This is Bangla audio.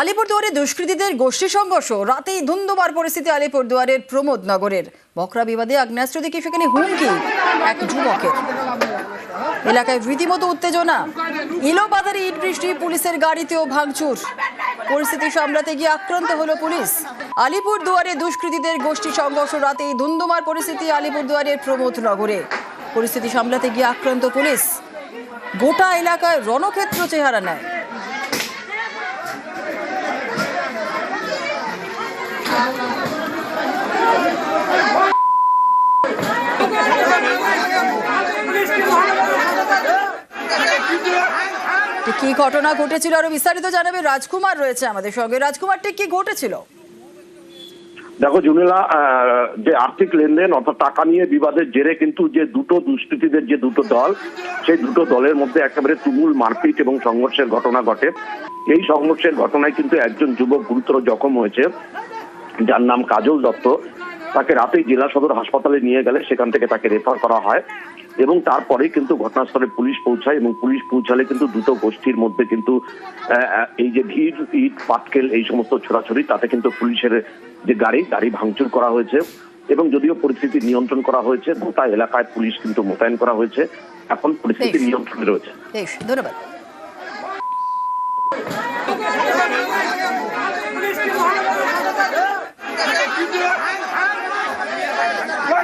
আলিপুরদুয়ারে দুষ্কৃতীদের গোষ্ঠী সংঘর্ষ। রাতেই ধুন্ধুমার পরিস্থিতি আলিপুরদুয়ারের প্রমোদ নগরের। বকরা বিবাদে আগ্নেয়াস্ত্র দেখে সেখানে হুমকি এক যুবকের। এলাকায় রীতিমতো উত্তেজনা। বাজারে ইট বৃষ্টি, পুলিশের গাড়িতেও ভাঙচুর। পরিস্থিতি সামলাতে গিয়ে আক্রান্ত হলো পুলিশ। আলিপুর দুয়ারে দুষ্কৃতীদের গোষ্ঠী সংঘর্ষ রাতেই ধুন্ধুমার পরিস্থিতি আলিপুর দুয়ারের প্রমোদ নগরে। পরিস্থিতি সামলাতে গিয়ে আক্রান্ত পুলিশ। গোটা এলাকায় রণক্ষেত্র চেহারা নেয়। কি ঘটনা ঘটেছিল আরও বিস্তারিত জানাবে রাজকুমার রয়েছে আমাদের সঙ্গে। রাজকুমার, ঠিক কি ঘটেছিল? দেখো জুনেলা যে আর্থিক লেনদেন অর্থাৎ টাকা নিয়ে বিবাদের জেরে কিন্তু যে দুটো দুষ্কৃতীদের যে দুটো দল, সেই দুটো দলের মধ্যে একেবারে তুমুল মারপিট এবং সংঘর্ষের ঘটনা ঘটে। এই সংঘর্ষের ঘটনায় কিন্তু একজন যুবক গুরুতর জখম হয়েছে। যার নাম কাজল দত্ত তাকে রাতেই জেলা সদর হাসপাতালে নিয়ে গেলে সেখান থেকে তাকে রেফার করা হয় এবং তারপরে কিন্তু ঘটনাস্থলে পুলিশ পৌঁছায় এবং পুলিশ পৌঁছালে কিন্তু দুটো গোষ্ঠীর মধ্যে কিন্তু এই যে ভিড় ইট পাটকেল এই সমস্ত ছোড়াছড়ি তাতে কিন্তু পুলিশের যে গাড়ি গাড়ি ভাঙচুর করা হয়েছে এবং যদিও পরিস্থিতি নিয়ন্ত্রণ করা হয়েছে গোটা এলাকায় পুলিশ কিন্তু মোতায়েন করা হয়েছে। এখন পরিস্থিতি। নিয়ন্ত্রণে রয়েছে। ধন্যবাদ।